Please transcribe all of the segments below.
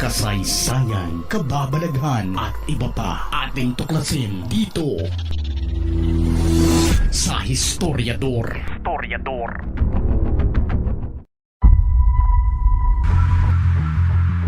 kasaysayan, kababalaghan at iba pa ating tuklasin dito sa Historiador. Historiador.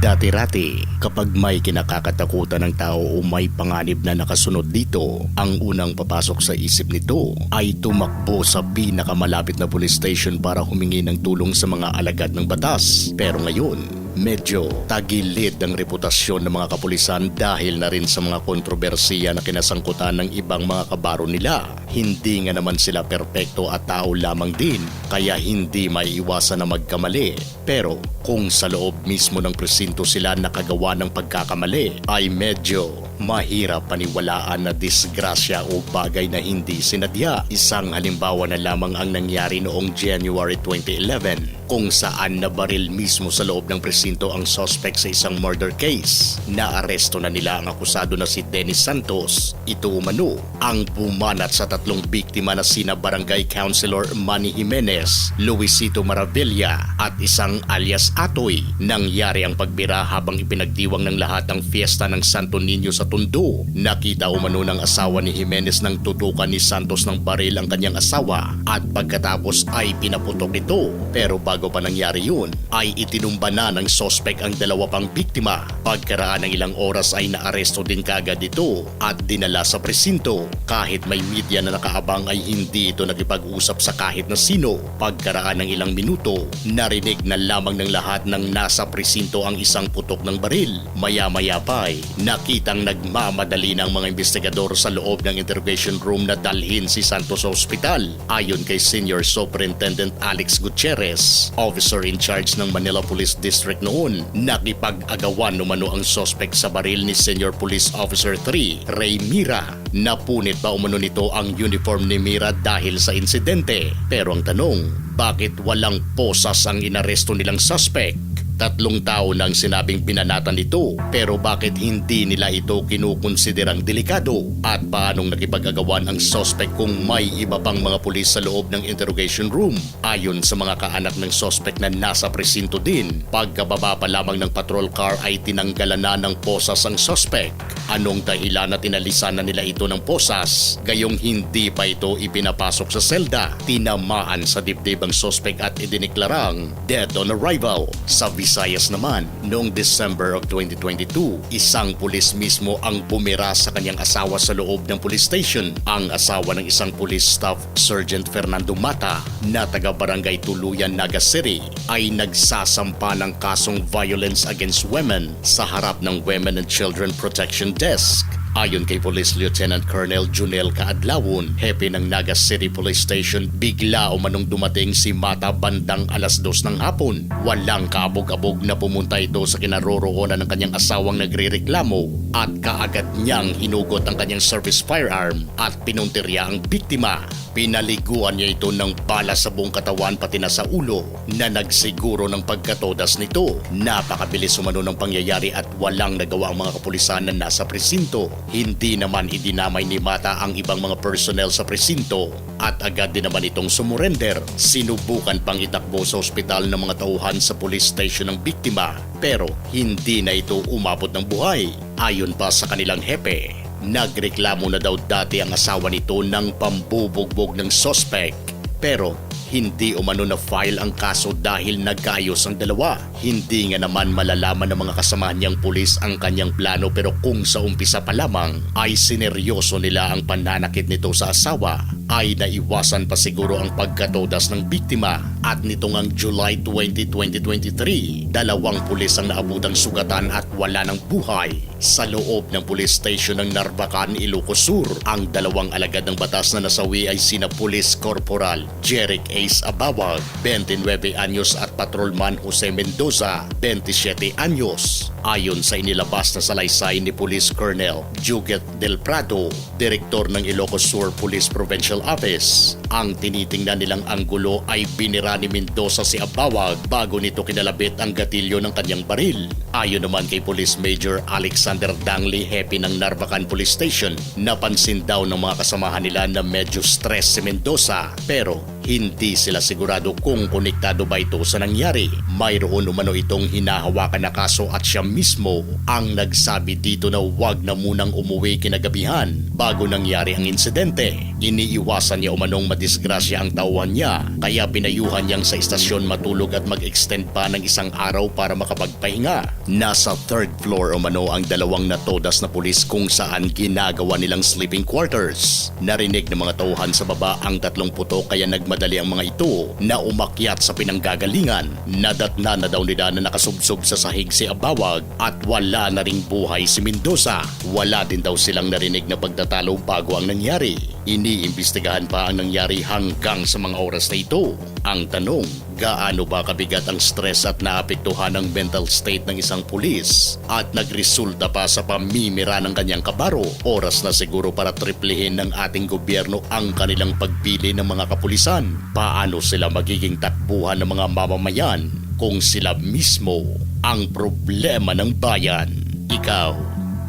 Dati-rati, kapag may kinakakatakutan ng tao o may panganib na nakasunod dito, ang unang papasok sa isip nito ay tumakbo sa pinakamalapit na police station para humingi ng tulong sa mga alagad ng batas. Pero ngayon, medyo tagilid ang reputasyon ng mga kapulisan dahil na rin sa mga kontrobersiya na kinasangkutan ng ibang mga kabaro nila. Hindi nga naman sila perpekto at tao lamang din, kaya hindi maiiwasan na magkamali. Pero kung sa loob mismo ng presinto sila nakagawa ng pagkakamali, ay medyo mahirap paniwalaan na disgrasya o bagay na hindi sinadya. Isang halimbawa na lamang ang nangyari noong January 2011 kung saan nabaril mismo sa loob ng presinto ang suspect sa isang murder case. Naaresto na nila ang akusado na si Dennis Santos. Ito umano ang bumanat sa tatlong biktima na sina Barangay Councilor Manny Jimenez, Luisito Maravilla at isang alias Atoy. Nangyari ang pagbira habang ipinagdiwang ng lahat ang fiesta ng Santo Niño sa Tondo. Nakita umano ng asawa ni Jimenez nang tutukan ni Santos ng baril ang kanyang asawa at pagkatapos ay pinaputok ito. Pero bago pa nangyari yun, ay itinumba na ng sospek ang dalawa pang biktima. Pagkaraan ng ilang oras ay naaresto din kagad ito at dinala sa presinto. Kahit may media na nakaabang ay hindi ito nakipag-usap sa kahit na sino. Pagkaraan ng ilang minuto, narinig na lamang ng lahat ng nasa presinto ang isang putok ng baril. Maya-maya pa ay nakitang nagmamadali ng mga investigador sa loob ng interrogation room na dalhin si Santos sa ospital. Ayon kay Senior Superintendent Alex Gutierrez, officer in charge ng Manila Police District noon, nakipag-agawan umano ang suspect sa baril ni Senior Police Officer 3, Ray Mira. Napunit pa umano nito ang uniform ni Mira dahil sa insidente. Pero ang tanong, bakit walang posas ang inaresto nilang suspect? Tatlong tao nang sinabing binanatan ito pero bakit hindi nila ito kinukonsiderang delikado? At paanong nakipag-agawan ang suspect kung may iba pang mga pulis sa loob ng interrogation room? Ayon sa mga kaanak ng suspect na nasa presinto din pagkababa pa lamang ng patrol car ay tinanggalan na ng posas ang suspect anong dahilan na tinalisan na nila ito ng posas? Gayong hindi pa ito ipinapasok sa selda. Tinamaan sa dibdib ang suspect at idiniklarang dead on arrival. Sa Visayas naman, noong December of 2022, isang pulis mismo ang bumira sa kanyang asawa sa loob ng police station. Ang asawa ng isang police staff, Sergeant Fernando Mata, na taga Barangay Tuluyan, Naga City, ay nagsasampa ng kasong violence against women sa harap ng Women and Children Protection Desk. Ayon kay Police Lieutenant Colonel Junel Kaadlawon, hepe ng Naga City Police Station, bigla umanong dumating si Mata bandang alas dos ng hapon. Walang kaabog-abog na pumunta ito sa kinaroroonan ng kanyang asawang nagrereklamo at kaagad niyang hinugot ang kanyang service firearm at pinuntirya ang biktima. Pinaliguan niya ito ng bala sa buong katawan pati na sa ulo na nagsiguro ng pagkatodas nito. Napakabilis umano ng pangyayari at walang nagawa ang mga kapulisan na nasa presinto. Hindi naman idinamay ni Mata ang ibang mga personnel sa presinto at agad din naman itong sumurrender. Sinubukan pang itakbo sa ospital ng mga tauhan sa police station ng biktima pero hindi na ito umabot ng buhay. Ayon pa sa kanilang hepe, Nagreklamo na daw dati ang asawa nito ng pambubugbog ng suspect pero hindi umano na file ang kaso dahil nagkaayos ang dalawa. Hindi nga naman malalaman ng mga kasamahan niyang pulis ang kanyang plano pero kung sa umpisa pa lamang ay sineryoso nila ang pananakit nito sa asawa ay naiwasan pa siguro ang pagkatodas ng biktima at nitong ang July 20, 2023, dalawang pulis ang naabutang sugatan at wala ng buhay sa loob ng police station ng Narbacan, Ilocos Sur. Ang dalawang alagad ng batas na nasawi ay sina Police Corporal Jeric Ace Abawag, 29 anyos Patrolman Jose Mendoza, 27 anyos. Ayon sa inilabas na salaysay ni Police Colonel Juget Del Prado, Direktor ng Ilocos Sur Police Provincial Office, ang tinitingnan nilang anggulo ay binira ni Mendoza si Abawag bago nito kinalabit ang gatilyo ng kanyang baril. Ayon naman kay Police Major Alexander Dangli Hepe ng Narvacan Police Station, napansin daw ng mga kasamahan nila na medyo stress si Mendoza pero Hindi sila sigurado kung konektado ba ito sa nangyari. Mayroon umano itong hinahawakan na kaso at siya mismo ang nagsabi dito na wag na munang umuwi kinagabihan bago nangyari ang insidente. Iniiwasan niya umanong madisgrasya ang tauhan niya kaya pinayuhan niyang sa istasyon matulog at mag-extend pa ng isang araw para makapagpahinga. Nasa third floor umano ang dalawang natodas na pulis kung saan ginagawa nilang sleeping quarters. Narinig ng mga tauhan sa baba ang tatlong puto kaya nagmadali ang mga ito na umakyat sa pinanggagalingan. Nadatna na daw nila na nakasubsob sa sahig si Abawag at wala na ring buhay si Mendoza. Wala din daw silang narinig na pagtatalo bago ang nangyari. Iniimbestigahan pa ang nangyari hanggang sa mga oras na ito. Ang tanong, gaano ba kabigat ang stress at naapektuhan ng mental state ng isang pulis at nagresulta pa sa pamimira ng kanyang kabaro? Oras na siguro para triplihin ng ating gobyerno ang kanilang pagpili ng mga kapulisan. Paano sila magiging takbuhan ng mga mamamayan kung sila mismo ang problema ng bayan? Ikaw,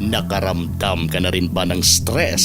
nakaramdam ka na rin ba ng stress